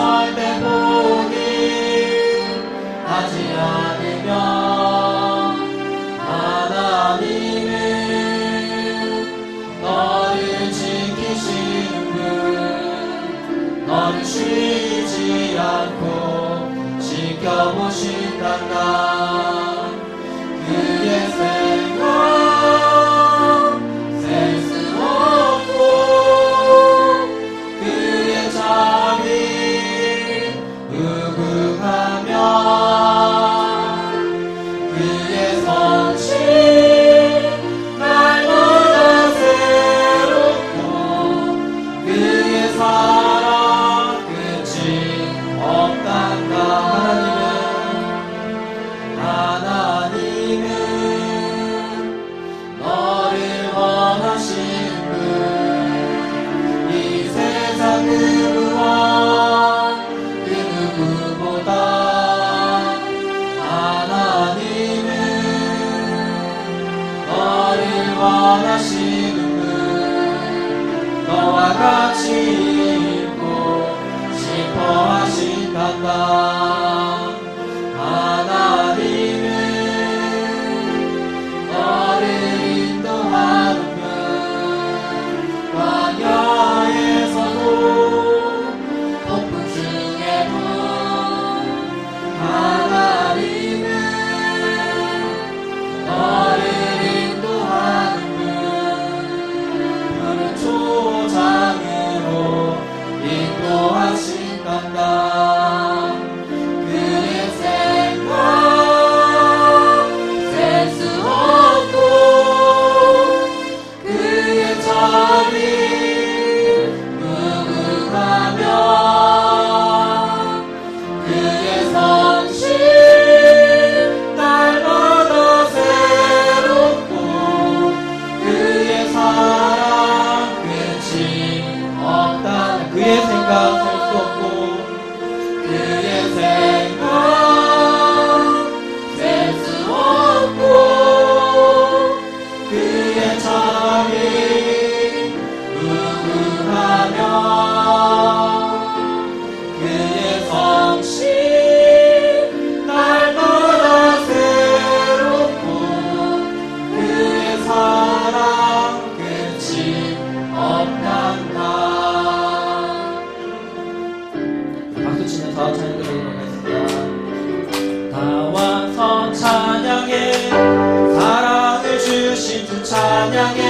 my 찬양해 사랑해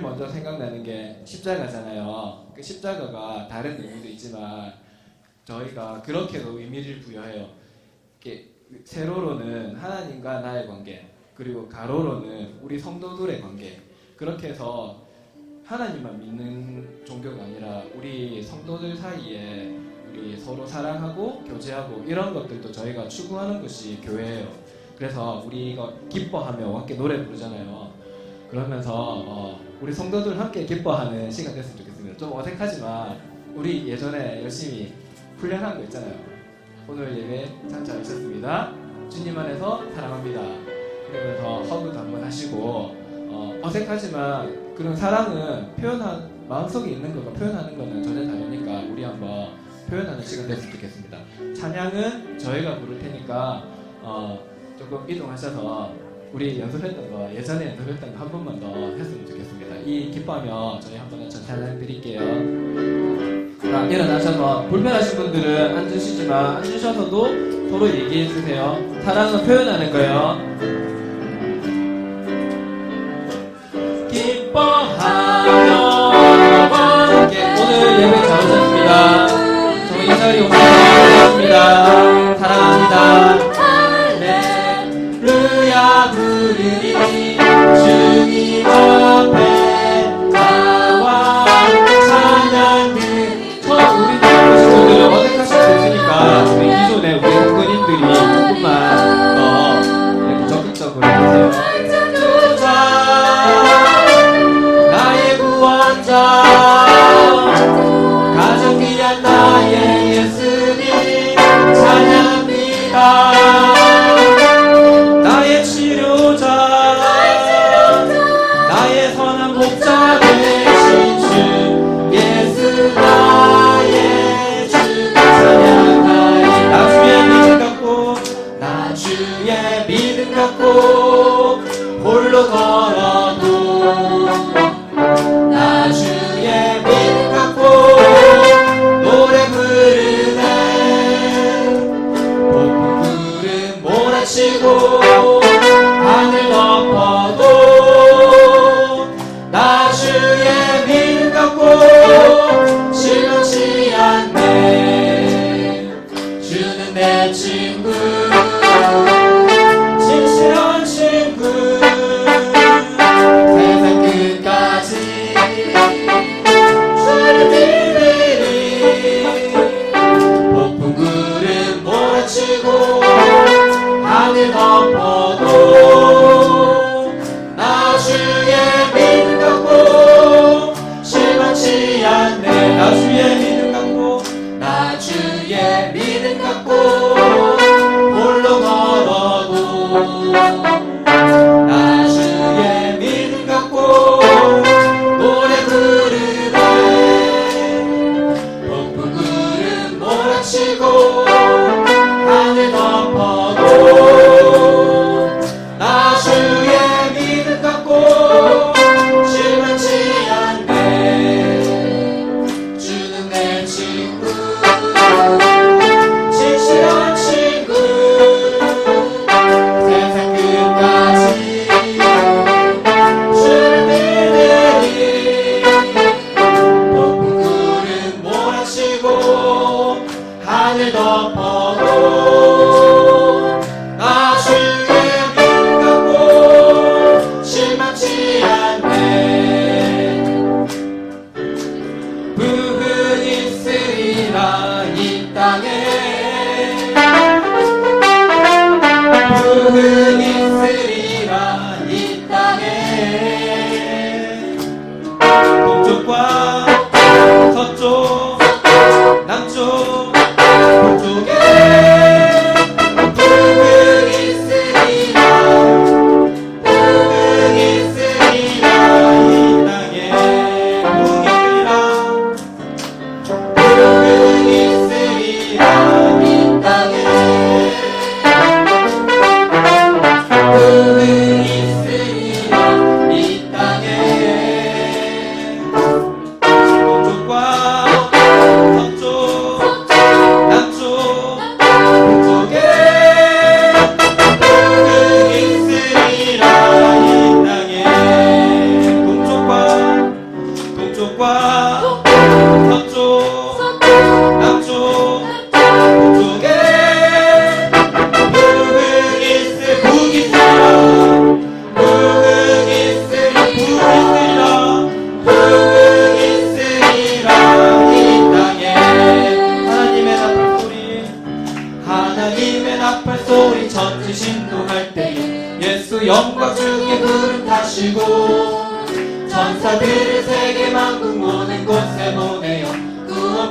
표현하는 게 십자가잖아요. 그 십자가가 다른 의미도 있지만 저희가 그렇게도 의미를 부여해요. 이렇게 세로로는 하나님과 나의 관계, 그리고 가로로는 우리 성도들의 관계. 그렇게 해서 하나님만 믿는 종교가 아니라 우리 성도들 사이에 우리 서로 사랑하고 교제하고 이런 것들도 저희가 추구하는 것이 교회예요. 그래서 우리가 기뻐하며 함께 노래 부르잖아요. 그러면서 어, 우리 성도들 함께 기뻐하는 시간 됐으면 좋겠습니다. 좀 어색하지만 우리 예전에 열심히 훈련한 거 있잖아요. 오늘 예배 참 잘하셨습니다. 주님 안에서 사랑합니다. 그러면서 허그도 한번 하시고 어, 어색하지만 그런 사랑은 표현한 마음속에 있는 거가 표현하는 거는 전혀 다르니까 우리 한번 표현하는 시간 됐으면 좋겠습니다. 찬양은 저희가 부를 테니까 어, 조금 이동하셔서 우리 연습했던 거 예전에 연습했던 거 한 번만 더 했으면 좋겠습니다. 이 기뻐하며 저희 한 번은 전 찬양 드릴게요. 자, 일어나셔서 불편하신 분들은 앉으시지만 앉으셔서도 서로 얘기해 주세요. 사랑은 표현하는 거예요. 기뻐하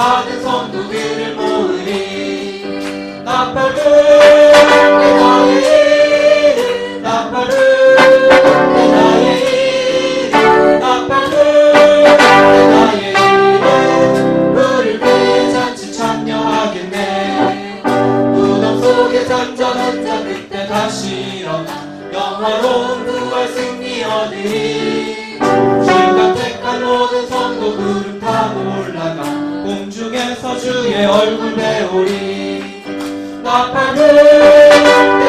받은 선두기를 모으니 나팔은 내 나의 일 나팔은 내 나의 일 나팔은 내 나의 일 우릴 위해 잔치 참여하겠네. 무덤 속에 잠자 혼자 그때 다시 일어나 영화로운 부활 승리 얻으리. 얼굴 배우리 나팔을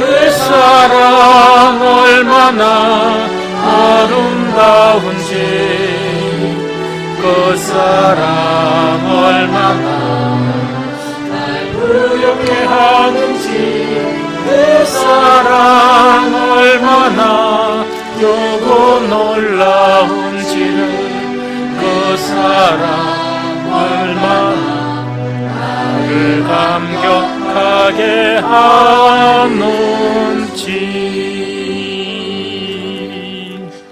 그 사랑 얼마나 아름다운지 그 사랑 얼마나 날 부럽게 하는지 그 사랑 얼마나 요고 놀라운지는 그 사랑 얼마나 나를 감격 하게 하는지